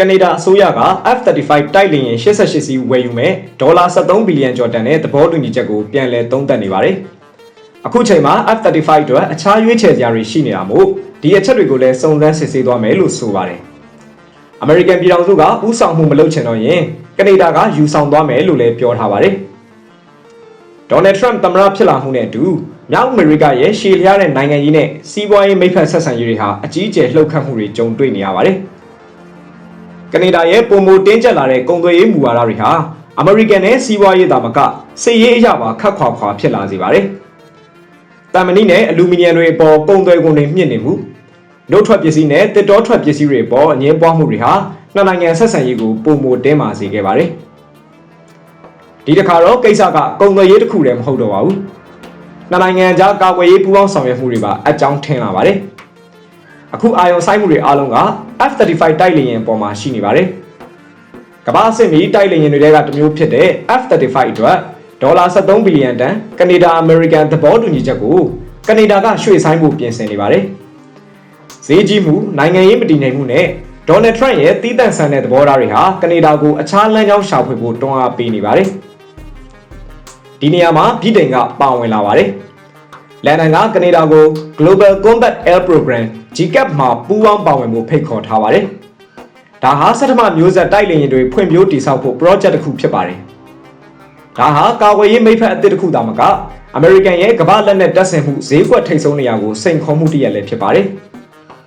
ကနေဒါအစိုးရက F-35 တိုက်လေယာဉ်88စီးဝယ်ယူမဲ့ဒေါ်လာ73ဘီလီယံကျော်တန်တဲ့သဘောတူညီချက်ကိုပြန်လည်သုံးသပ်နေပါတယ်။အခုချိန်မှာ F-35 အတွက်အခြားရွေးချယ်စရာတွေရှိနေတာမို့ဒီအချက်တွေကိုလည်းစုံစမ်းစစ်ဆေးသွားမယ်လို့ဆိုပါတယ်။ American ပြည်ထောင်စုကဥဆောင်မှုမလုပ်ချင်တော့ရင်ကနေဒါကယူဆောင်သွားမယ်လို့လည်းပြောထားပါတယ်။ Donald Trump သမ္မတဖြစ်လာမှုနဲ့အတူမြောက်အမေရိကရဲ့ရှေ့လျားတဲ့နိုင်ငံကြီးနဲ့စီးပွားရေးမိတ်ဖက်ဆက်ဆံရေးတွေဟာအကြီးအကျယ်လှုပ်ခတ်မှုတွေကြုံတွေ့နေရပါတယ်။ ကနေဒါရဲ့ပုံမတင်းကျပ်လာတဲ့ကုန်သွယ်ရေးမူဝါဒတွေဟာအမေရိကန်နဲ့စီးပွားရေးသာမကစစ်ရေးအရာပါခတ်ခွာခွာဖြစ်လာစေပါတယ်။တမ်မဏိနဲ့အလူမီနီယံတွေအပေါ်ကုန်သွယ်ကုန်တွေမြင့်နေမှုနှုတ်ထွက်ပစ္စည်းနဲ့တစ်တောထွက်ပစ္စည်းတွေအပေါ်အငင်းပွားမှုတွေဟာနှစ်နိုင်ငံဆက်ဆံရေးကိုပုံမတင်းမာစေခဲ့ပါတယ်။ဒီတစ်ခါတော့ကိစ္စကကုန်သွယ်ရေးတစ်ခုတည်းမဟုတ်တော့ပါဘူး။နှစ်နိုင်ငံကြားကာကွယ်ရေးပူးပေါင်းဆောင်ရွက်မှုတွေပါအကြောင်းထင်လာပါတယ်။ အခုအာယုံဆိုင်မှုတွေအားလုံးက F-35 တိုက်လေယာဉ်ပေါ်မှာရှိနေပါတယ်။ကမ္ဘာအဆင့်မီတိုက်လေယာဉ်တွေကတစ်မျိုးဖြစ်တဲ့ F-35 အတွက်ဒေါ်လာ73ဘီလီယံတန်ကနေဒါအမေရိကန်သဘောတူညီချက်ကိုကနေဒါကရွှေ့ဆိုင်းဖို့ပြင်ဆင်နေပါတယ်။ဈေးကြီးမှုနိုင်ငံရေးမတည်ငြိမ်မှုနဲ့ဒေါ်နယ်ထရန့်ရဲ့တီးတန့်ဆန်တဲ့သဘောထားတွေဟာကနေဒါကိုအခြားလမ်းကြောင်းရှာဖွေဖို့တွန်းအားပေးနေပါတယ်။ဒီနေရာမှာပြည်တိုင်ကပါဝင်လာပါတယ်။ လန်ဒန်ကကနေဒါကို Global Combat Air Program GCAP မှာပူးပေါင်းပါဝင်ဖို့ဖိတ်ခေါ်ထားပါတယ်။ဒါဟာစက်ထမမျိုးဆက်တိုက်လေယာဉ်တွေဖွံ့ဖြိုးတည်ဆောက်ဖို့ project တစ်ခုဖြစ်ပါတယ်။ဒါဟာကာကွယ်ရေးမိတ်ဖက်အသစ်တစ်ခုသာမကအမေရိကန်ရဲ့ကမ္ဘာလက်နက်တပ်ဆင်မှုဈေးကွက်ထိပ်ဆုံးနေရာကိုစိန်ခေါ်မှုတစ်ရပ်လည်းဖြစ်ပါတယ်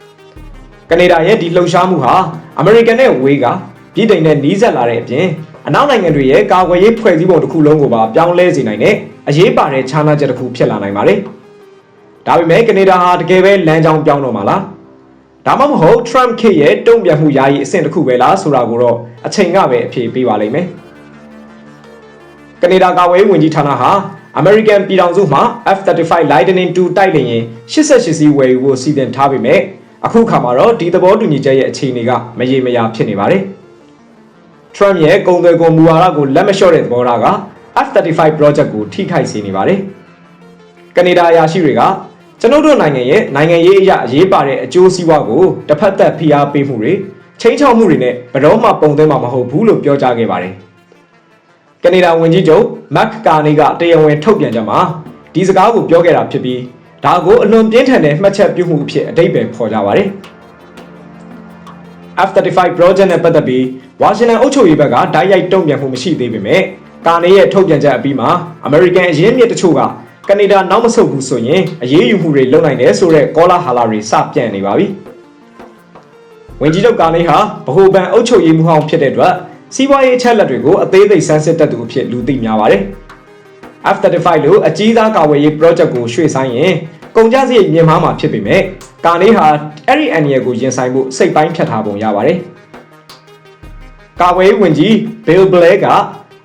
။ကနေဒါရဲ့ဒီလှုပ်ရှားမှုဟာအမေရိကန်နဲ့ဝေးကပြည်တိုင်နဲ့နီးစပ်လာတဲ့အပြင်အနောက်နိုင်ငံတွေရဲ့ကာကွယ်ရေးဖွဲ့စည်းပုံတစ်ခုလုံးကိုပါပြောင်းလဲစေနိုင်တဲ့အရေးပါတဲ့ခြားနားချက်တစ်ခုဖြစ်လာနိုင်ပါတယ်။ ဒါပေမဲ့ကနေဒါဟာတကယ်ပဲလမ်းကြောင်းပြောင်းတော့မှာလား။ဒါမှမဟုတ် Trump ခေတ်ရဲ့တုံ့ပြန်မှုယာယီအဆင့်တစ်ခုပဲလားဆိုတာကိုတော့အချိန်ကပဲအဖြေပေးပါလိမ့်မယ်။ကနေဒါကာကွယ်ရေးဝန်ကြီးဌာနဟာ American ပြည်ထောင်စုမှာ F-35 Lightning II တိုက်လေယာဉ်88စီးဝယ်ယူဖို့စီစဉ်ထားပေမဲ့အခုခါမှာတော့ဒီသဘောတူညီချက်ရဲ့အခြေအနေကမရေမရာဖြစ်နေပါတယ်။ Trump ရဲ့ကုန်သွယ်ကုန်မူဝါဒကိုလက်မလျှော့တဲ့သဘောထားက F-35 project ကိုထိခိုက်စေနေပါတယ်။ကနေဒါအရာရှိတွေက ကျွန်ုပ်တို့နိုင်ငံရဲ့နိုင်ငံရေးအရာအရေးပါတဲ့အကျိုးစီးပွားကိုတစ်ဖက်သက်ဖိအားပေးမှုတွေချိန်ချောက်မှုတွေနဲ့ဘယ်တော့မှပုံသွင်းမှာမဟုတ်ဘူးလို့ပြောကြားခဲ့ပါတယ်။ကနေဒါဝန်ကြီးချုပ်မက်ကာနီကတရားဝင်ထုတ်ပြန်ကြမှာဒီစကားကိုပြောခဲ့တာဖြစ်ပြီးဒါကိုအလွန်ပြင်းထန်တဲ့မှတ်ချက်ပြုမှုအဖြစ်အတိတ်ပဲဖော်ကြပါတယ်။ F-35 project နဲ့ပတ်သက်ပြီးဝါရှင်တန်အုပ်ချုပ်ရေးဘက်ကဓာတ်ရိုက်တုံ့ပြန်မှုမရှိသေးပေမဲ့ကာနေရဲ့ထုတ်ပြန်ချက်အပြီးမှာ American အရင်းမြစ်တချို့က ကနေဒါနောက်မဆုတ်ဘူးဆိုရင်အရေးယူမှုတွေလုပ်နိုင်တယ်ဆိုတဲ့ကောလာဟာလာတွေစပြန့်နေပါပြီ။ဝင်ကြီးချုပ်ကာနေဟာဗဟိုဘဏ်အုပ်ချုပ်ရေးမှူးဟောင်းဖြစ်တဲ့အတွက်စီးပွားရေးအချက်လက်တွေကိုအသေးစိတ်စမ်းစစ်တတ်သူအဖြစ်လူသိများပါတယ်။ F-35 လို့အကြီးစားကာဝယ်ရေး project ကိုရွှေ့ဆိုင်းရင်ကုန်ကျစရိတ်မြင့်မားမှာဖြစ်ပေမဲ့ကာနေဟာအဲ့ဒီအန်ရီယယ်ကိုရင်ဆိုင်ဖို့စိတ်ပိုင်းဖြတ်ထားပုံရပါတယ်။ကာဝေးဝင်ကြီး Bill Blair က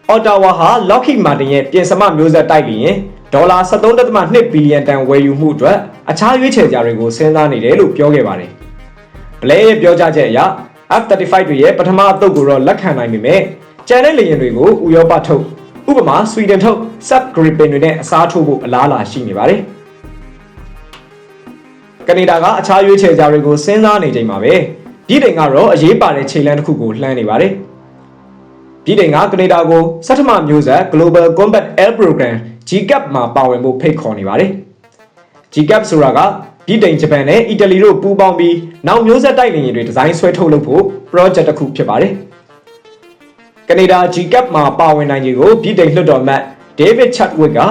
အော်တာဝါဟာ Lockheed Martin ရဲ့ပြင်စမမျိုးဆက်တိုက်လျင် ဒေါ်လာ73.2ဘီလီယံတန်ဝယ်ယူမှုအတွက်အခြားရွေးချယ်ကြတွေကိုစဉ်းစားနေတယ်လို့ပြောခဲ့ပါတယ်။ Blair ရဲ့ပြောကြားချက်အရ F-35 တွေရဲ့ပထမအသုတ်ကိုတော့လက်ခံနိုင်ပေမဲ့ကျန်တဲ့လေယာဉ်တွေကိုဥရောပထုတ်ဥပမာဆွီဒင်ထုတ် Sub Gripen တွေနဲ့အစားထိုးဖို့အလားအလာရှိနေပါတယ်။ကနေဒါကအခြားရွေးချယ်ကြတွေကိုစဉ်းစားနေချိန်မှာပဲပြည်တိုင်ကတော့အရေးပါတဲ့ခြေလှမ်းတစ်ခုကိုလှမ်းနေပါတယ်။ပြည်တိုင်ကကနေဒါကိုစက်ထမမျိုးဆက် Global Combat Air Program GCAP မှာပါဝင်ဖို့ဖိတ်ခေါ်နေပါတယ်။ GCAP ဆိုတာကပြည်တိုင်ဂျပန်နဲ့အီတလီတို့ပူးပေါင်းပြီးနောက်မျိုးဆက်တိုက်လေယာဉ်တွေဒီဇိုင်းဆွဲထုတ်လုပ်ဖို့ project တစ်ခုဖြစ်ပါတယ်။ကနေဒါ GCAP မှာပါဝင်နိုင်ခြင်းကိုပြည်တိုင်လွှတ်တော်အမတ် David Chadwick က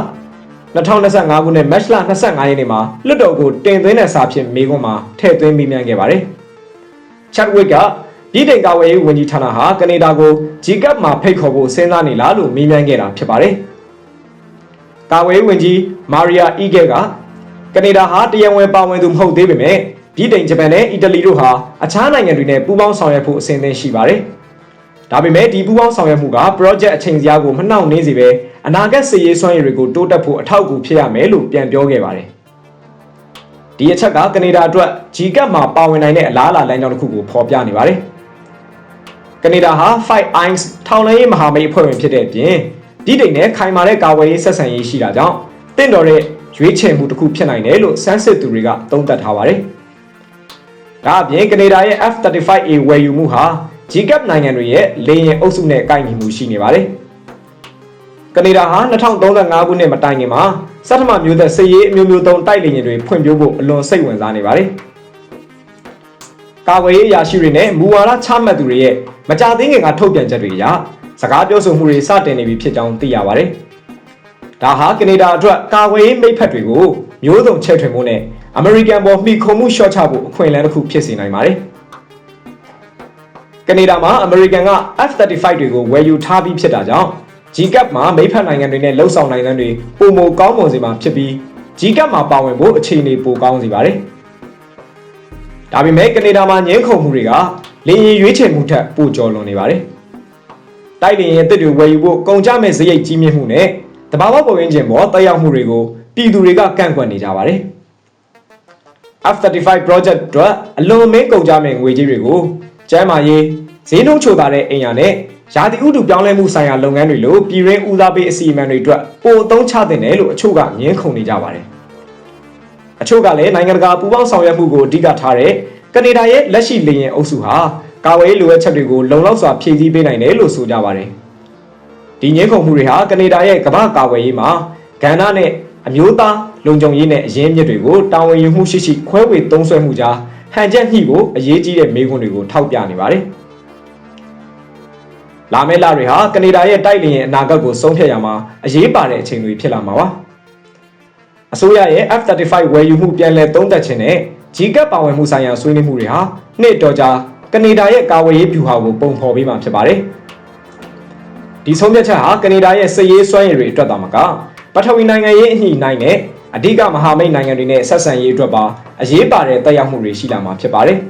2025ခုနှစ်မတ်လ25ရက်နေ့မှာလွှတ်တော်ကိုတင်သွင်းတဲ့စာဖြင့်မေးခွန်းမှာထည့်သွင်းမိမြန်ခဲ့ပါတယ်။ Chadwick ကပြည်တိုင်ကာဝယ်ရေးဝန်ကြီးဌာနဟာကနေဒါကို GCAP မှာဖိတ်ခေါ်ဖို့စဉ်းစားနေလားလို့မေးမြန်းခဲ့တာဖြစ်ပါတယ်။ ကာဝယ်ရေးဝန်ကြီးမာရီယာအီဂဲကကနေဒါဟာတရားဝင်ပါဝင်သူမဟုတ်သေးပေမဲ့ပြည်တိုင်ဂျပန်နဲ့အီတလီတို့ဟာအခြားနိုင်ငံတွေနဲ့ပူးပေါင်းဆောင်ရွက်ဖို့အဆင်သင့်ရှိပါတယ်။ဒါပေမဲ့ဒီပူးပေါင်းဆောင်ရွက်မှုက project အချိန်စရာကိုမနှောင့်နှေးစေဘဲအနာဂတ်စီရေးစွမ်းရည်တွေကိုတိုးတက်ဖို့အထောက်အကူဖြစ်ရမယ်လို့ပြန်ပြောခဲ့ပါတယ်။ဒီအချက်ကကနေဒါအတွက် GCAP မှာပါဝင်နိုင်တဲ့အလားအလာလမ်းကြောင်းတစ်ခုကိုဖော်ပြနေပါတယ်။ကနေဒါဟာ Five Eyes ထောင်လိုင်းရေးမဟာမိတ်အဖွဲ့ဝင်ဖြစ်တဲ့အပြင် ပြည်တိုင်နဲ့ခိုင်မာတဲ့ကာဝယ်ရေးဆက်ဆံရေးရှိတာကြောင့်တင့်တော်တဲ့ရွေးချယ်မှုတစ်ခုဖြစ်နိုင်တယ်လို့စမ်းစစ်သူတွေကသုံးသပ်ထားပါတယ်။ဒါအပြင်ကနေဒါရဲ့ F-35A ဝယ်ယူမှုဟာ G-CAP နိုင်ငံတွေရဲ့လေယာဉ်အုပ်စုနဲ့ကိုက်ညီမှုရှိနေပါတယ်။ကနေဒါဟာ2035ခုနှစ်မတိုင်ခင်မှာစက်ထမမျိုးသက်စစ်ရေးအမျိုးမျိုးသုံးတိုက်လေယာဉ်တွေဖွံ့ဖြိုးဖို့အလွန်စိတ်ဝင်စားနေပါတယ်။ကာကွယ်ရေးအရာရှိတွေနဲ့မူဝါဒချမှတ်သူတွေရဲ့မကြသေးခင်ကထုတ်ပြန်ချက်တွေအရ စကားပြောဆိုမှုတွေစတင်နေပြီဖြစ်ကြောင်းသိရပါတယ်။ဒါဟာကနေဒါအတွက်ကာကွယ်ရေးမိတ်ဖက်တွေကိုမျိုးစုံချဲ့ထွင်မှုနဲ့အမေရိကန်ပေါ်မှီခိုမှုရှော့ချဖို့အခွင့်အလမ်းတစ်ခုဖြစ်စေနိုင်ပါတယ်။ကနေဒါမှာအမေရိကန်က F-35 တွေကိုဝယ်ယူထားပြီးဖြစ်တာကြောင့် G-CAP မှာမိဖက်နိုင်ငံတွေနဲ့လှုပ်ဆောင်နိုင်တဲ့တွေပုံမကောင်းမွန်စေမှာဖြစ်ပြီး G-CAP မှာပါဝင်ဖို့အခြေအနေပိုကောင်းစေပါတယ်။ဒါပေမဲ့ကနေဒါမှာငင်းခုန်မှုတွေကလေရင်ရွေးချယ်မှုထက်ပိုကျော်လွန်နေပါတယ်။ တိုက်လေရင်အစ်စ်တွေဝယ်ယူဖို့ကုန်ကြမဲ့စရိတ်ကြီးမြင့်မှုနဲ့တဘာဝပုံရင်းချင်းပေါ်တက်ရောက်မှုတွေကိုပြည်သူတွေကကန့်ကွက်နေကြပါတယ်။ F35 project အတွက်အလွန်မင်းကုန်ကြမဲ့ငွေကြေးတွေကိုကျမ်းမာရေးဈေးနှုန်းချိုသာတဲ့အိမ်ယာနဲ့ရာသီဥတုပြောင်းလဲမှုဆိုင်ရာလုပ်ငန်းတွေလိုပြည်ရင်းဦးစားပေးအစီအမံတွေအတွက်ပိုအသုံးချတင်တယ်လို့အချို့ကငင်းခုန်နေကြပါတယ်။အချို့ကလည်းနိုင်ငံတကာပူးပေါင်းဆောင်ရွက်မှုကိုအဓိကထားတဲ့ကနေဒါရဲ့လက်ရှိလေယာဉ်အုပ်စုဟာ ကာဝေးလိုအပ်ချက်တွေကိုလုံလောက်စွာဖြည့်ဆည်းပေးနိုင်တယ်လို့ဆိုကြပါတယ်။ဒီငင်းခုန်မှုတွေဟာကနေဒါရဲ့ကမ္ဘာကာကွယ်ရေးမှာကဏ္ဍနဲ့အမျိုးသားလုံခြုံရေးနဲ့အရင်းမြစ်တွေကိုတာဝန်ယူမှုရှိရှိခွဲဝေသုံးစွဲမှုကြားဟန်ချက်ညှိကိုအရေးကြီးတဲ့မေးခွန်းတွေကိုထောက်ပြနေပါတယ်။လာမယ့်လတွေဟာကနေဒါရဲ့တိုက်လေယာဉ်အနာဂတ်ကိုဆုံးဖြတ်ရမှာအရေးပါတဲ့အချိန်တွေဖြစ်လာမှာပါ။အစိုးရရဲ့ F35 ဝယ်ယူမှုပြန်လည်သုံးသပ်ခြင်းနဲ့ G-CAP ပါဝင်မှုဆိုင်ရာဆွေးနွေးမှုတွေဟာနှစ်တော်ကြာ ကနေဒါရဲ့ကာဝေးရေးဗျူဟာကိုပုံဖော်ပေးမှာဖြစ်ပါတယ်။ဒီဆုံးဖြတ်ချက်ဟာကနေဒါရဲ့စစ်ရေးစွမ်းရည်တွေအတွက်သာမကပထဝီနိုင်ငံရေးအညှိနှိုင်းနဲ့အဓိကမဟာမိတ်နိုင်ငံတွေနဲ့ဆက်ဆံရေးအတွက်ပါအရေးပါတဲ့တက်ရောက်မှုတွေရှိလာမှာဖြစ်ပါတယ်။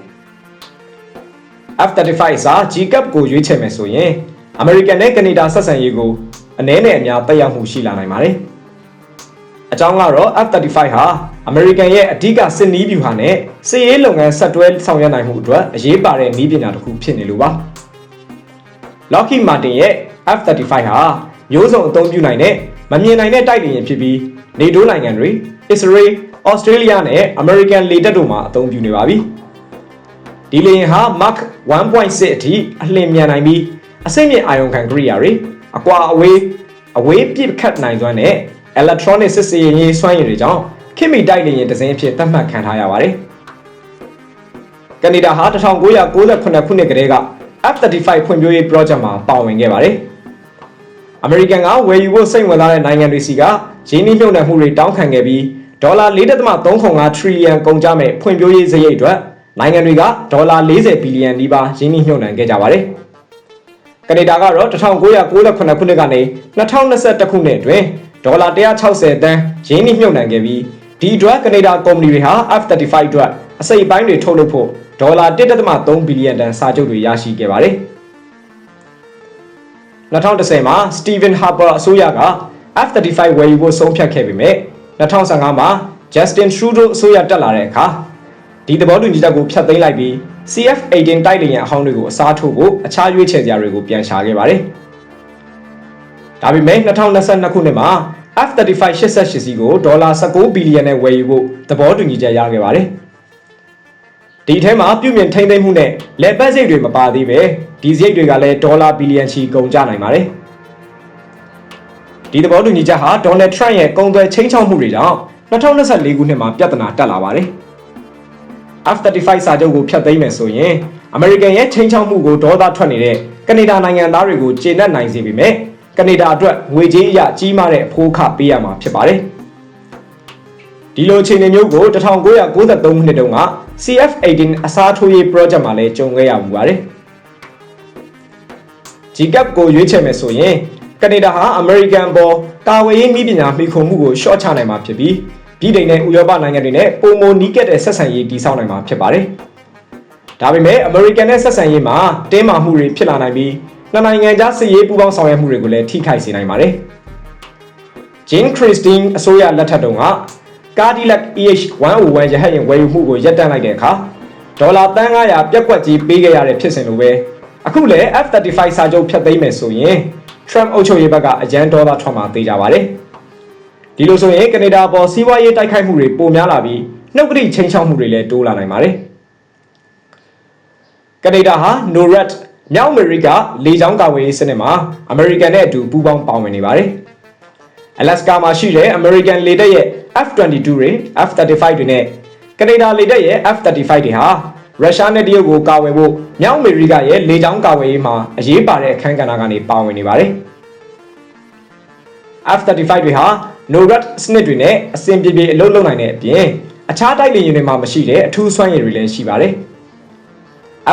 F35 စာ G-CAP ကိုရွေးချယ်မယ်ဆိုရင်အမေရိကန်နဲ့ကနေဒါဆက်ဆံရေးကိုအနည်းနဲ့အများတက်ရောက်မှုရှိလာနိုင်ပါတယ်။ အကြောင်းကတော့ F35 ဟာအမေရိကန်ရဲ့အဓိကစစ်နည်းဗျူဟာနဲ့စစ်ရေးလုပ်ငန်းဆက်တွဲဆောင်ရွက်နိုင်မှုအတွက်အရေးပါတဲ့နည်းပညာတစ်ခုဖြစ်နေလို့ပါ။ Lockheed Martin ရဲ့ F35 ဟာမျိုးစုံအသုံးပြုနိုင်တဲ့မမြင်နိုင်တဲ့တိုက်လေယာဉ်ဖြစ်ပြီး NATO နိုင်ငံတွေ Israel, Australia နဲ့ American လေတပ်တို့မှာအသုံးပြုနေပါပြီ။ဒီလေယာဉ်ဟာ Mach 1.6အထိအလျင်မြန်နိုင်ပြီးအစိမ့်မြင့်အာရုံခံကိရိယာတွေအကွာအဝေးအဝေးပစ်ခတ်နိုင်စွမ်းနဲ့ electronic စစ်စေးရေးစွမ်းရည်တွေကြောင့်ခင်မီတိုက်လေယာဉ်တစ်စင်းအဖြစ်သတ်မှတ်ခံထားရပါတယ်။ကနေဒါဟာ1998ခုနှစ်ကတည်းက F35 ဖွံ့ဖြိုးရေး project မှာပါဝင်ခဲ့ပါတယ်။အမေရိကန်ကဝယ်ယူဖို့စိတ်ဝင်စားတဲ့နိုင်ငံတွေစီကရင်းနှီးမြှုပ်နှံမှုတွေတောင်းခံခဲ့ပြီးဒေါ်လာ4.35 trillion ကုန်ကျမဲ့ဖွံ့ဖြိုးရေးစရိတ်အတွက်နိုင်ငံတွေကဒေါ်လာ40ဘီလီယံနီးပါးရင်းနှီးမြှုပ်နှံခဲ့ကြပါတယ်။ကနေဒါကတော့1998ခုနှစ်ကနေ2021ခုနှစ်အတွင်း ဒေါ်လာ160တန်းရင်းနှီးမြှုပ်နှံခဲ့ပြီးဒီအတွက်ကနေဒါကုမ္ပဏီတွေဟာ F35 အတွက်အစိပ်ပိုင်းတွေထုတ်လုပ်ဖို့ဒေါ်လာ1.3ဘီလီယံတန်စာချုပ်တွေရရှိခဲ့ပါတယ်။2010မှာ Stephen Harper အစိုးရက F35 ဝယ်ယူဖို့ဆုံးဖြတ်ခဲ့ပေမဲ့2015မှာ Justin Trudeau အစိုးရတက်လာတဲ့အခါဒီသဘောတူညီချက်ကိုဖျက်သိမ်းလိုက်ပြီး CF18 တိုက်လေယာဉ်အဟောင်းတွေကိုအစားထိုးဖို့အခြားရွေးချယ်စရာတွေကိုပြန်ရှာခဲ့ပါတယ်။ဒါပေမဲ့2022ခုနှစ်မှာ F35 88စီးကိုဒေါ်လာ19ဘီလီယံနဲ့ဝယ်ယူဖို့သဘောတူညီချက်ရခဲ့ပါတယ်။ဒီထဲမှာပြုပြင်ထိန်းသိမ်းမှုနဲ့လက်ပတ်စိတ်တွေမပါသေးပဲဒီစိတ်တွေကလည်းဒေါ်လာဘီလီယံချီကုန်ကျနိုင်ပါတယ်။ဒီသဘောတူညီချက်ဟာဒေါ်နယ်ထရန့်ရဲ့ကုန်သွယ်ချင်းချောက်မှုတွေကြောင့်2024ခုနှစ်မှာပြဿနာတက်လာပါတယ်။ F35 စာချုပ်ကိုဖျက်သိမ်းမယ်ဆိုရင်အမေရိကန်ရဲ့ချင်းချောက်မှုကိုဒေါသထွက်နေတဲ့ကနေဒါနိုင်ငံသားတွေကိုကျေနပ်နိုင်စေပေမဲ့ ကနေဒါအတွက်ငွေကြေးအရကြီးမားတဲ့အဖိုးအခပေးရမှာဖြစ်ပါတယ်။ဒီလိုအခြေအနေမျိုးကို1993ခုနှစ်တုန်းက CF18 အစားထိုးရေး project မှာလည်းကြုံခဲ့ရမှုပါတယ်။ GCAP ကိုရွေးချယ်မယ်ဆိုရင်ကနေဒါဟာအမေရိကန်ပေါ်တာဝေးရေးနည်းပညာမှီခိုမှုကိုရှော့ချနိုင်မှာဖြစ်ပြီးပြည်ထိုင်တဲ့ဥရောပနိုင်ငံတွေနဲ့ပုံမနီးကပ်တဲ့ဆက်ဆံရေးတည်ဆောက်နိုင်မှာဖြစ်ပါတယ်။ဒါပေမဲ့အမေရိကန်နဲ့ဆက်ဆံရေးမှာတင်းမာမှုတွေဖြစ်လာနိုင်ပြီး နှစ်နိုင်ငံကြားစစ်ရေးပူးပေါင်းဆောင်ရွက်မှုတွေကိုလည်းထိခိုက်စေနိုင်ပါတယ်။ Jane Christine အစိုးရလက်ထက်တုန်းက Cadillac EH101 ရဟတ်ယာဉ်ဝယ်ယူမှုကိုရပ်တန့်လိုက်တဲ့အခါဒေါ်လာတန်း900ပြက်ကွက်ကြီးပေးခဲ့ရတဲ့ဖြစ်စဉ်လိုပဲအခုလည်း F35 စာချုပ်ဖျက်သိမ်းမယ်ဆိုရင် Trump အုပ်ချုပ်ရေးဘက်ကအရန်ဒေါ်လာထွက်မှာသေးကြပါတယ်။ဒီလိုဆိုရင်ကနေဒါပေါ်စီးပွားရေးတိုက်ခိုက်မှုတွေပိုများလာပြီးနှုတ်ကတိချင်းချောက်မှုတွေလည်းတိုးလာနိုင်ပါတယ်။ကနေဒါဟာ NORAD မြောက်အမေရိကလေကြောင်းကာဝေးရေးစနစ်မှာအမေရိကန်နဲ့အတူပူးပေါင်းပါဝင်နေပါတယ်။ Alaska မှာရှိတဲ့ American လေတပ်ရဲ့ F-22 တွေ F-35 တွေနဲ့ကနေဒါလေတပ်ရဲ့ F-35 တွေဟာရုရှားနဲ့တရုတ်ကိုကာဝယ်ဖို့မြောက်အမေရိကရဲ့လေကြောင်းကာဝယ်ရေးမှာအရေးပါတဲ့အခန်းကဏ္ဍကနေပါဝင်နေပါတယ်။ F-35 တွေဟာ NORAD စနစ်တွေနဲ့အဆင်ပြေပြေအလုပ်လုပ်နိုင်တဲ့အပြင်အခြားတိုက်လေယာဉ်တွေမှာမရှိတဲ့အထူးစွမ်းရည်တွေလည်းရှိပါတယ်။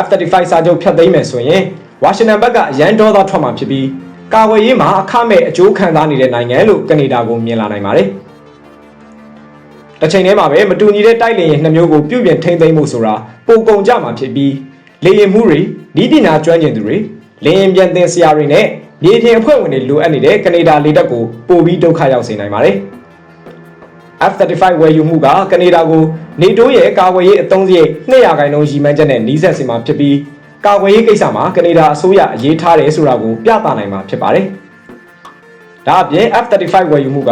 F-35 စာချုပ်ဖြတ်သိမ်းမယ်ဆိုရင်ဝါရှင်တန်ဘက်ကရန်ဒေါသထွက်မှာဖြစ်ပြီးကာဝယ်ရေးမှာအခမဲ့အကျိုးခံစားနေတဲ့နိုင်ငံလို့ကနေဒါကိုမြင်လာနိုင်ပါတယ်။တစ်ချိန်တည်းမှာပဲမတူညီတဲ့တိုက်လေယာဉ်နှစ်မျိုးကိုပြုပြင်ထိန်းသိမ်းမှုဆိုတာပုံကုန်ကြမှာဖြစ်ပြီးလေယာဉ်မှုတွေဤပညာကျွမ်းကျင်သူတွေလေယာဉ်ပြန်သင်ဆရာတွေနဲ့မြေပြင်အဖွဲ့ဝင်တွေလိုအပ်နေတဲ့ကနေဒါလေတပ်ကိုပိုပြီးဒုက္ခရောက်စေနိုင်ပါတယ်။ F-35 ဝယ်ယူမှုကကနေဒါကို နေတိုးရဲ့ကာကွယ်ရေးအသုံးစရိတ်200ခန့်လုံးရည်မှန်းချက်နဲ့နှီးစပ်စေမှာဖြစ်ပြီးကာကွယ်ရေးကိစ္စမှာကနေဒါအစိုးရအရေးထားတယ်ဆိုတာကိုပြသနိုင်မှာဖြစ်ပါတယ်။ဒါအပြင် F-35 ဝယ်ယူမှုက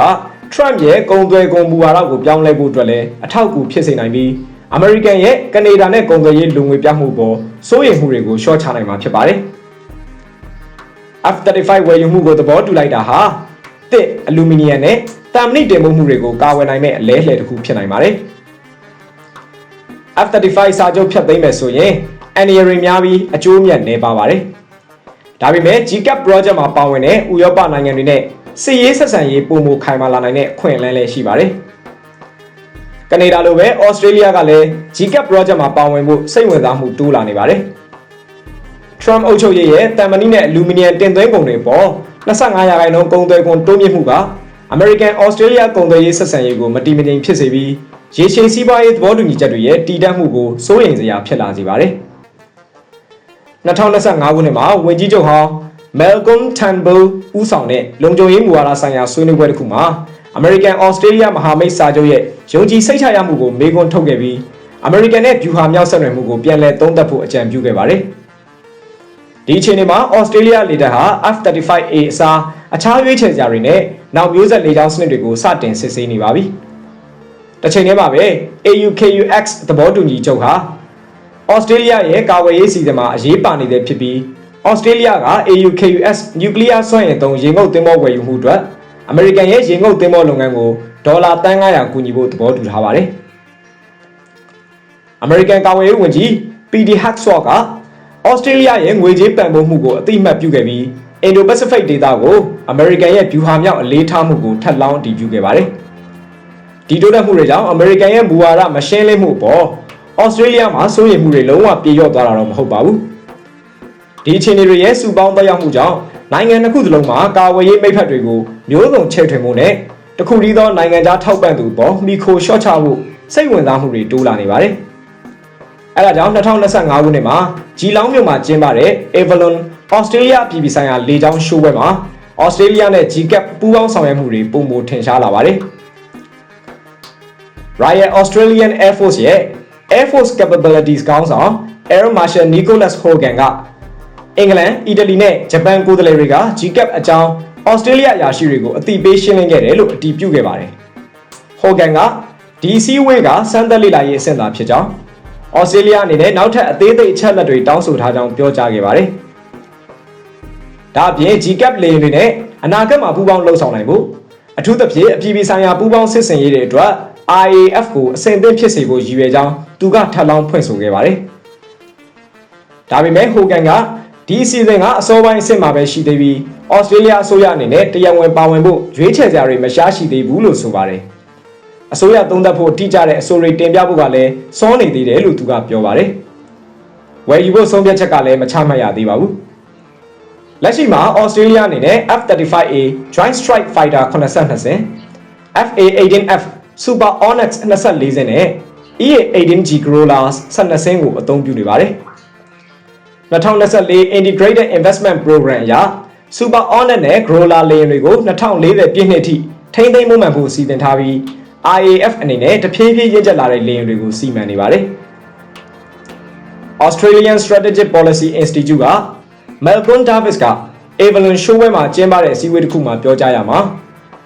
Trump ရဲ့ကုန်သွယ်ကုန်မူဝါဒကိုပြောင်းလဲဖို့အတွက်လည်းအထောက်အကူဖြစ်စေနိုင်ပြီးအမေရိကန်ရဲ့ကနေဒါနဲ့ကုန်သွယ်ရေးလူငွေပြမှုပေါ်စိုးရိမ်မှုတွေကိုရှော့ချနိုင်မှာဖြစ်ပါတယ်။ F-35 ဝယ်ယူမှုကိုသဘောတူလိုက်တာဟာတစ်အလူမီနီယံနဲ့တမ်မနစ်တင်ပို့မှုတွေကိုကာဝယ်နိုင်မဲ့အလဲလှယ်တစ်ခုဖြစ်နိုင်ပါတယ်။ F-35 စာချုပ်ဖြတ်သိမ်းမယ်ဆိုရင်အန်ရီရီများပြီးအကျိုးမြတ်နေပါပါတယ်။ဒါပေမဲ့ GCAP project မှာပါဝင်တဲ့ဥရောပနိုင်ငံတွေနဲ့စစ်ရေးဆက်ဆံရေးပုံမခိုင်မာလာနိုင်တဲ့အခွင့်အလမ်းလည်းရှိပါတယ်။ကနေဒါလိုပဲဩစတြေးလျကလည်း GCAP project မှာပါဝင်ဖို့စိတ်ဝင်စားမှုတိုးလာနေပါတယ်။ Trump အုပ်ချုပ်ရေးရဲ့တန်မဏိနဲ့အလူမီနီယံတင်သွင်းကုန်တွေပေါ်25ရာခိုင်နှုန်းကုန်သွယ်ခွန်တိုးမြင့်မှုက American Australia ကုန်သွယ်ရေးဆက်ဆံရေးကိုမတီမငြိမ်ဖြစ်စေပြီးရေရှည်စီးပွားရေးသဘောတူညီချက်တွေရဲ့တည်တံ့မှုကိုစိုးရိမ်စရာဖြစ်လာစေပါတယ်။2025ခုနှစ်မှာဝန်ကြီးချုပ်ဟောင်း Malcolm Turnbull ဦးဆောင်တဲ့လုံခြုံရေးမူဝါဒဆိုင်ရာဆွေးနွေးပွဲတစ်ခုမှာ American Australia မဟာမိတ်စာချုပ်ရဲ့ယုံကြည်စိတ်ချရမှုကိုမေးခွန်းထုတ်ခဲ့ပြီး American နဲ့ဗျူဟာမြောက်ဆက်နွယ်မှုကိုပြန်လည်သုံးသပ်ဖို့အကြံပြုခဲ့ပါတယ်။ဒီအချိန်မှာ Australia လေတပ်ဟာ F-35A အစားအခြားရွေးချယ်စရာတွေနဲ့ နောက်မျိုးဆက်လေကြောင်းစနစ်တွေကိုစတင်စစ်ဆေးနေပါပြီ။တစ်ချိန်တည်းမှာပဲ AUKUX သဘောတူညီချုပ်ဟာဩစတြေးလျရဲ့ကာဝယ်ရေးစီစဉ်မှာအရေးပါနေတဲ့ဖြစ်ပြီးဩစတြေးလျက AUKUS နျူကလ িয়ার စွမ်းအင်သုံးရေငုပ်သင်္ဘောဝယ်ယူမှုအတွက်အမေရိကန်ရဲ့ရေငုပ်သင်္ဘောလုပ်ငန်းကိုဒေါ်လာတန်း900ကူညီဖို့သဘောတူထားပါတယ်။အမေရိကန်ကာဝယ်ရေးဝန်ကြီး PD Hackshaw ကဩစတြေးလျရဲ့ငွေကြေးပံ့ပိုးမှုကိုအတိအမှတ်ပြုခဲ့ပြီးအင်ဒိုပစိဖိတ်ဒေသကို အမေရိကန်ရဲ့ဗျူဟာမြောက်အလေးထားမှုကိုထပ်လောင်းအတည်ပြုခဲ့ပါတယ်။ဒီတိုးတက်မှုတွေကြောင့်အမေရိကန်ရဲ့မူဝါဒမရှင်းလင်းမှုပေါ်ဩစတြေးလျမှာစိုးရိမ်မှုတွေလုံးဝပြေလျော့သွားတာတော့မဟုတ်ပါဘူး။ဒီအခြေအနေတွေရဲ့စုပေါင်းသက်ရောက်မှုကြောင့်နိုင်ငံတစ်ခုစလုံးမှာကာဝေးရေးမိဖက်တွေကိုမျိုးစုံချဲ့ထွင်မှုနဲ့တခုတည်းသောနိုင်ငံခြားထောက်ပံ့သူပေါ်မီခိုရှော့ချမှုစိတ်ဝင်စားမှုတွေတိုးလာနေပါတယ်။အဲဒါကြောင့်2025ခုနှစ်မှာဂျီလောင်းမြို့မှာကျင်းပတဲ့ Avalon Australia ပြည်ပြည်ဆိုင်ရာလေကြောင်းရှိုးပွဲမှာ Australia နဲ့ GCAP ပူးပေါင်းဆောင်ရွက်မှုတွေပုံမထင်ရှားလာပါတယ်။ Royal Australian Air Force ရဲ့ Air Force Capabilities ကောင်းဆောင် Air Marshal Nicholas Hogan ကအင်္ဂလန်၊အီတလီနဲ့ဂျပန်ကိုယ်စားလှယ်တွေက GCAP အကြောင်းဩစတြေးလျအရာရှိတွေကိုအသိပေးရှင်းလင်းခဲ့တယ်လို့အတည်ပြုခဲ့ပါတယ်။ Hogan ကဒီစည်းဝေးကစမ်းသပ်လေ့လာရေးအဆင့်သာဖြစ်ကြောင်းဩစတြေးလျအနေနဲ့နောက်ထပ်အသေးစိတ်အချက်အလက်တွေတောင်းဆိုထားကြောင်းပြောကြားခဲ့ပါတယ်။ ဒါအပြင် GCAP လေယာဉ်တွေနဲ့အနာဂတ်မှာပူးပေါင်းလှုပ်ဆောင်နိုင်ဖို့အထူးသဖြင့်အပြည်ပြည်ဆိုင်ရာပူးပေါင်းစစ်ဆင်ရေးတွေအတွက် IAF ကိုအဆင့်သင့်ဖြစ်စေဖို့ရည်ရွယ်ကြောင်းသူကထပ်လောင်းဖွင့်ဆိုခဲ့ပါတယ်။ဒါပေမဲ့ဟိုကန်ကဒီအစီအစဉ်ကအစောပိုင်းအဆင့်မှာပဲရှိသေးပြီးဩစတြေးလျအစိုးရအနေနဲ့တရားဝင်ပါဝင်ဖို့ရွေးချယ်စရာတွေမရှားရှိသေးဘူးလို့ဆိုပါတယ်။အစိုးရသုံးသပ်ဖို့တိကျတဲ့အဆိုတွေတင်ပြဖို့ကလည်းစောနေသေးတယ်လို့သူကပြောပါတယ်။ဝယ်ယူဖို့ဆုံးဖြတ်ချက်ကလည်းမချမှတ်ရသေးပါဘူး။ လက်ရှိမှာဩစတြေးလျအနေနဲ့ F-35A Joint Strike Fighter 82စင် FA-18F Super Onyx 24စင်းနဲ့ EA-18G Growlers 12စင်းကိုအသုံးပြုနေပါတယ်။2024 Integrated Investment Program အရ Super Onyx နဲ့ Growler လေယာဉ်တွေကို2040ပြည့်နှစ်အထိထိန်းသိမ်းမှုမှန်ဖို့စီစဉ်ထားပြီး IAF အနေနဲ့တဖြည်းဖြည်းရင့်ကျက်လာတဲ့လေယာဉ်တွေကိုစီမံနေပါတယ်။ Australian Strategic Policy Institute က Malcolm Davis က Avalon Show ဝဲမှာကျင်းပတဲ့အစည်းအဝေးတစ်ခုမှာပြောကြားရမှာ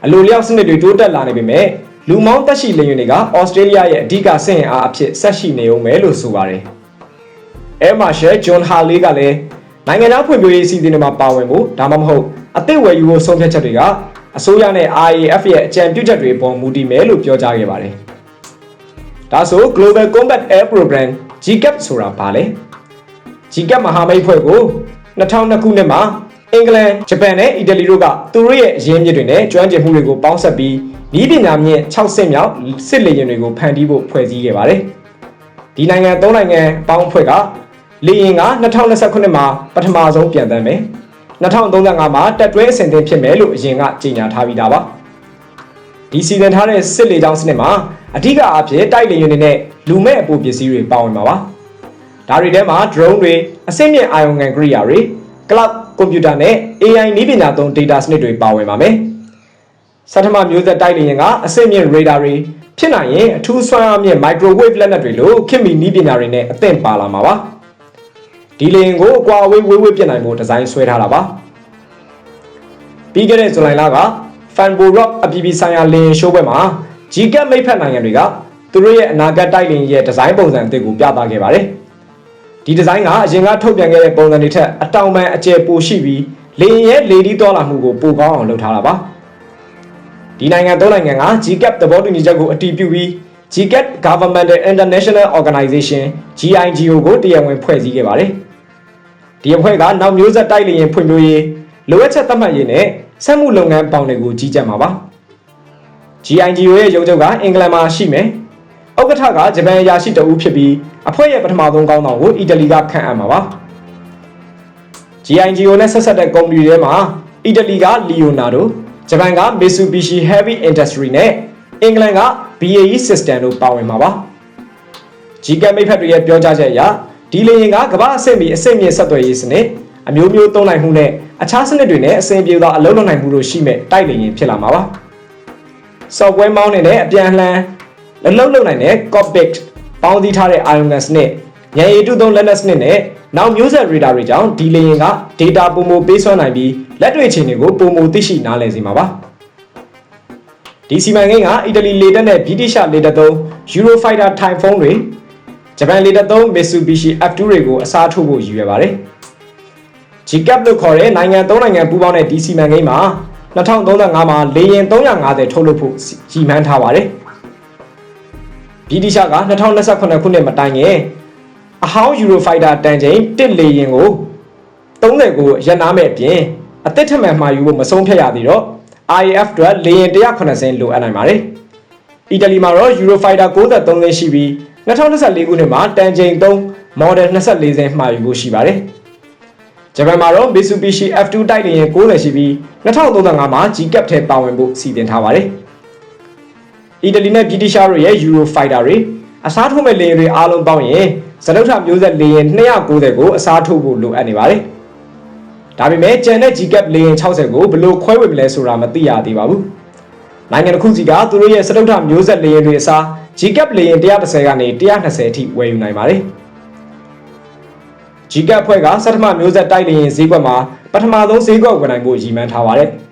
အလိုလျောက်စနစ်တွေတိုးတက်လာနေပေမဲ့လူမောင်းတက်ရှိလေယာဉ်တွေကဩစတြေးလျရဲ့အဓိကဆင့်အားအဖြစ်ဆက်ရှိနေုံပဲလို့ဆိုပါတယ်။ Air Marshal John Harley ကလည်းနိုင်ငံသားဖွံ့ဖြိုးရေးအစီအစဉ်တွေမှာပါဝင်ဖို့ဒါမှမဟုတ်အသစ်ဝယ်ယူဖို့ဆုံးဖြတ်ချက်တွေကအစိုးရနဲ့ IAF ရဲ့အကြံပြုချက်တွေပေါ်မူတည်မယ်လို့ပြောကြားခဲ့ပါတယ်။ဒါဆို Global Combat Air Program GCAP ဆိုတာဘာလဲ။ GCAP မဟာမိတ်ဖွဲ့ကို 2002ခုနှစ်မှာအင်္ဂလန်ဂျပန်နဲ့အီတလီတို့ကသူတို့ရဲ့အရင်းမြစ်တွေနဲ့ကျွမ်းကျင်မှုတွေကိုပေါင်းစပ်ပြီးဤပညာမြင့်6ဆင့်မြောက်စစ်လေယာဉ်တွေကိုဖန်တီးဖို့ဖွဲ့စည်းခဲ့ပါတယ်။ဒီနိုင်ငံ၃နိုင်ငံပေါင်းဖွဲ့ကလေယာဉ်က2029မှာပထမဆုံးပြန်တမ်းမယ်။2035မှာတက်တွဲအဆင့်သင့်ဖြစ်မယ်လို့အရင်ကကြေညာထားပြီးသားပါ။ဒီစီစဉ်ထားတဲ့စစ်လေကြောင်းစနစ်မှာအဓိကအားဖြင့်တိုက်လေယာဉ်တွေနဲ့လူမဲ့အပူပစ္စည်းတွေပါဝင်မှာပါ။ ဒါတွေထဲမှာ drone တွေအဆင့်မြင့်အာရုံခံကိရိယာတွေ cloud ကွန်ပျူတာနဲ့ AI နည်းပညာသုံး data စနစ်တွေပါဝင်ပါမယ်။စက်ထမမျိုးဆက်တိုက်လေယာဉ်ကအဆင့်မြင့် radar တွေဖြစ်နိုင်ရင်အထူးစွမ်းအားမြင့် microwave လက်နက်တွေလိုခင်မီနည်းပညာတွေနဲ့အသင့်ပါလာမှာပါ။ဒီလေယာဉ်ကိုအကွာအဝေးဝေးဝေးပြစ်နိုင်ဖို့ဒီဇိုင်းဆွဲထားတာပါ။ပြီးခဲ့တဲ့ဇူလိုင်လက Fanbo Rock အပြည်ပြည်ဆိုင်ရာလေယာဉ်ရှိုးပွဲမှာ GCAP မိတ်ဖက်နိုင်ငံတွေကသူတို့ရဲ့အနာဂတ်တိုက်လေယာဉ်ရဲ့ဒီဇိုင်းပုံစံအသစ်ကိုပြသခဲ့ပါတယ်။ ဒီဒီဇိုင်းကအရင်ကထုတ်ပြန်ခဲ့တဲ့ပုံစံတွေထက်အတောင်ပံအကျယ်ပိုရှိပြီးလေယာဉ်ရဲ့လေဒီသွားလာမှုကိုပိုကောင်းအောင်လုပ်ထားတာပါဒီနိုင်ငံသုံးနိုင်ငံက GCAP သဘောတူညီချက်ကိုအတည်ပြုပြီး GCAP Governmental International Organization GIGO ကိုတရားဝင်ဖွဲ့စည်းခဲ့ပါတယ်ဒီအဖွဲ့ကနောက်မျိုးဆက်တိုက်လေယာဉ်ဖွံ့ဖြိုးရေးလိုအပ်ချက်သတ်မှတ်ရေးနဲ့စက်မှုလုပ်ငန်းပေါင်းတွေကိုကြီးကြပ်မှာပါ GIGO ရဲ့ရုံးချုပ်ကအင်္ဂလန်မှာရှိမယ် ဥက္ကဋ္ဌကဂျပန်အရာရှိတအူးဖြစ်ပြီးအဖွဲ့ရဲ့ပထမဆုံးကောင်းဆောင်ကိုအီတလီကခန့်အပ်မှာပါ GIGO နဲ့ဆက်ဆက်တဲ့ကုမ္ပဏီတွေမှာအီတလီက Leonardo ဂျပန်က Mitsubishi Heavy Industry နဲ့အင်္ဂလန်က BAE System တို့ပါဝင်မှာပါ GCAP မိတ်ဖက်တွေရဲ့ပြောကြားချက်အရဒီလေယာဉ်ကကမ္ဘာအဆင့်မီအဆင့်မြင့်ဆက်သွယ်ရေးစနစ်အမျိုးမျိုးသုံးနိုင်မှုနဲ့အခြားစနစ်တွေနဲ့အဆင်ပြေသောအလုပ်လုပ်နိုင်မှုတို့ရှိမဲ့တိုက်လေယာဉ်ဖြစ်လာမှာပါ software မောင်းနေတဲ့အပြန်အလှန် လက်လုံလုပ်နိုင်တဲ့ cockpit ပေါင်းစည်းထားတဲ့ ion gun စနစ်ညံရည်တုသုံးလက်နက်စနစ်နဲ့နောက်မျိုးဆက် radar တွေကြောင့်ဒီလေယာဉ်က data ပုံမပေးစွမ်းနိုင်ပြီးလက်တွေ့အခြေအနေကိုပုံမသိရှိနားလည်စေမှာပါဒီစီမံကိန်းကအီတလီလေတပ်နဲ့ဗြိတိရှလေတပ်သုံး Eurofighter Typhoon တွေဂျပန်လေတပ်သုံး Mitsubishi F2 တွေကိုအစားထိုးဖို့ရည်ရွယ်ပါတယ် GCAP လို့ခေါ်တဲ့နိုင်ငံသုံးနိုင်ငံပူးပေါင်းတဲ့ဒီစီမံကိန်းမှာ2035မှာလေယာဉ်350ထုတ်လုပ်ဖို့ရည်မှန်းထားပါတယ် ဗြိတိရှက2028ခုနှစ်မတိုင်ခင်အဟောင်း Eurofighter တန်ချိန်တစ်လေယာဉ်ကို30ကိုရပ်နာမဲ့အပြင်အသစ်ထမှန်မှာယူဖို့မဆုံးဖြတ်ရသေးတော့ IAF အတွက်လေယာဉ်190လိုအပ်နိုင်ပါတယ်။အီတလီမှာတော့ Eurofighter 63စင်းရှိပြီး2024ခုနှစ်မှာတန်ချိန်3 Model 24စင်းမှာယူဖို့ရှိပါတယ်။ဂျပန်မှာတော့ Mitsubishi F2 တိုက်လေယာဉ်60ရှိပြီး2035မှာ GCAP ထဲပါဝင်ဖို့စီစဉ်ထားပါတယ်။ အီတလီနဲ့ဗြိတိရှတို့ရဲ့ Eurofighter တွေအစားထိုးမဲ့လေယာဉ်တွေအားလုံးပေါင်းရင်ဇနုထမျိုးဆက်လေယာဉ်290ကိုအစားထိုးဖို့လိုအပ်နေပါတယ်။ဒါပေမဲ့ကျန်တဲ့ GCAP လေယာဉ်60ကိုဘယ်လိုခွဲဝေမလဲဆိုတာမသိရသေးပါဘူး။နိုင်ငံတစ်ခုစီကသူတို့ရဲ့စတုထမျိုးဆက်လေယာဉ်တွေအစား GCAP လေယာဉ်130ကနေ120အထိဝယ်ယူနိုင်ပါတယ်။ GCAP ဖွဲ့ကစက်ထမမျိုးဆက်တိုက်လေယာဉ်ဈေးကွက်မှာပထမဆုံးဈေးကွက်ဝင်နိုင်ဖို့ရည်မှန်းထားပါတယ်။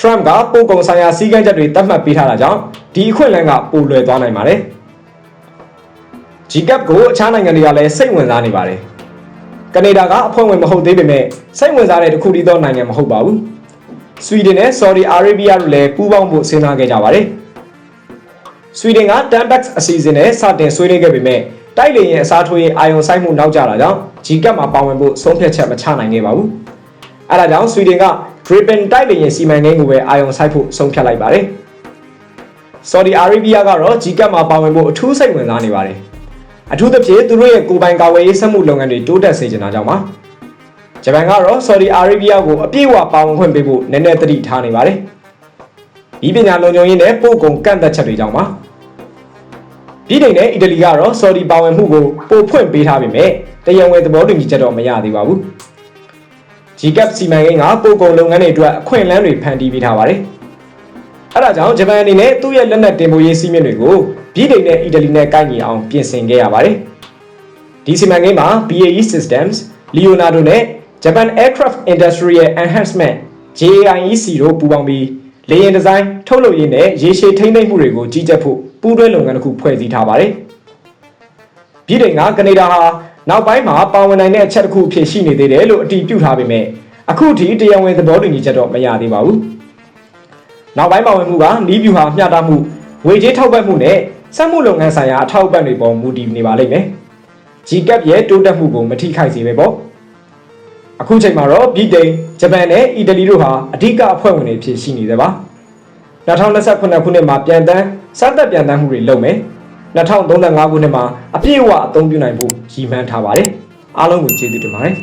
Trump ကပို့ကုန်ဆိုင်ရာစည်းကမ်းချက်တွေသတ်မှတ်ပေးထားတာကြောင့်ဒီအခွင့်အလမ်းကပိုလွယ်သွားနိုင်ပါတယ်။ GCAP ကိုအခြားနိုင်ငံတွေကလည်းစိတ်ဝင်စားနေပါတယ်။ကနေဒါကအဖွဲ့ဝင်မဟုတ်သေးပေမဲ့စိတ်ဝင်စားတဲ့တစ်ခုတည်းသောနိုင်ငံမဟုတ်ပါဘူး။ဆွီဒင်နဲ့ Saudi Arabia တို့လည်းပူးပေါင်းဖို့စဉ်းစားခဲ့ကြပါတယ်။ဆွီဒင်က Tanbax အစီအစဉ်နဲ့စတင်ဆွေးနွေးခဲ့ပေမဲ့တိုက်လေရင်အစားထိုးရေးအာယုံဆိုင်မှုနောက်ကျတာကြောင့် GCAP မှာပါဝင်ဖို့ဆုံးဖြတ်ချက်မချနိုင်ခဲ့ပါဘူး။အဲဒါကြောင့်ဆွီဒင်က Gripen တိုက်လေရင်စီမံကိန်းကိုပဲအာယုံဆိုင်ဖို့ဆုံးဖြတ်လိုက်ပါတယ်။ Saudi Arabia ကတော့ GCAP မှာပါဝင်ဖို့အထူးစိတ်ဝင်စားနေပါတယ်။အထူးသဖြင့်သူတို့ရဲ့ကိုယ်ပိုင်ကာဝယ်ရေးစက်မှုလုပ်ငန်းတွေတိုးတက်စေချင်တာကြောင့်ပါဂျပန်ကတော့ Saudi Arabia ကိုအပြည့်အဝပါဝင်ခွင့်ပေးဖို့နည်းနည်းသတိထားနေပါတယ်။ဤပညာလုံခြုံရေးနဲ့ပို့ကုန်ကန့်သက်ချက်တွေကြောင့်ပါ။ပြည်ထိုင်နဲ့အီတလီကတော့ Saudi ပါဝင်မှုကိုပိုဖွင့်ပေးထားပေမဲ့တရားဝင်သဘောတူညီချက်တော့မရသေးပါဘူး။ GCAP စီမံကိန်းကပို့ကုန်လုပ်ငန်းတွေအတွက်အခွင့်အလမ်းတွေဖန်တီးပေးထားပါတယ်။အဲဒါကြောင့်ဂျပန်အနေနဲ့သူ့ရဲ့လက်နက်တင်ပို့ရေးစီးမြင့်တွေကိုပြည်ထိုင်နဲ့အီတလီနဲ့ကိုက်ညီအောင်ပြင်ဆင်ခဲ့ရပါတယ်။ဒီစီမံကိန်းမှာ BAE Systems, Leonardo နဲ့ Japan Aircraft Industry ရဲ့ Enhancement JAIEC တို့ပူးပေါင်းပြီးလေယာဉ်ဒီဇိုင်းထုတ်လုပ်ရေးနဲ့ရေရှည်ထိန်းသိမ်းမှုတွေကိုကြီးကြပ်ဖို့ပူးတွဲလုပ်ငန်းတစ်ခုဖွဲ့စည်းထားပါတယ်။ပြည်ထိုင်ကကနေဒါဟာ နောက်ပိုင်းမှာပါဝင်နိုင်တဲ့အချက်တစ်ခုအဖြစ်ရှိနေသေးတယ်လို့အတည်ပြုထားပေမဲ့အခုထိတရားဝင်သဘောတူညီချက်တော့မရသေးပါဘူး။နောက်ပိုင်းပါဝင်မှုကနီးဗျူဟာမျှတမှုငွေကြေးထောက်ပံ့မှုနဲ့စက်မှုလုပ်ငန်းဆိုင်ရာအထောက်အပံ့တွေပေါ်မူတည်နေပါလိမ့်မယ်။ GCAP ရဲ့တိုးတက်မှုကိုမထိခိုက်စေပဲပေါ့။အခုချိန်မှာတော့ဗြိတိန်ဂျပန်နဲ့အီတလီတို့ဟာအဓိကအဖွဲ့ဝင်တွေဖြစ်ရှိနေသေးပါ2028ခုနှစ်မှာပြန်တန်းစသက်ပြန်တန်းမှုတွေလုပ်မယ် 2035ခုနှစ်မှာအပြည့်အဝအသုံးပြုနိုင်ဖို့ရည်မှန်းထားပါတယ်အားလုံးကိုကျေးဇူးတင်ပါတယ်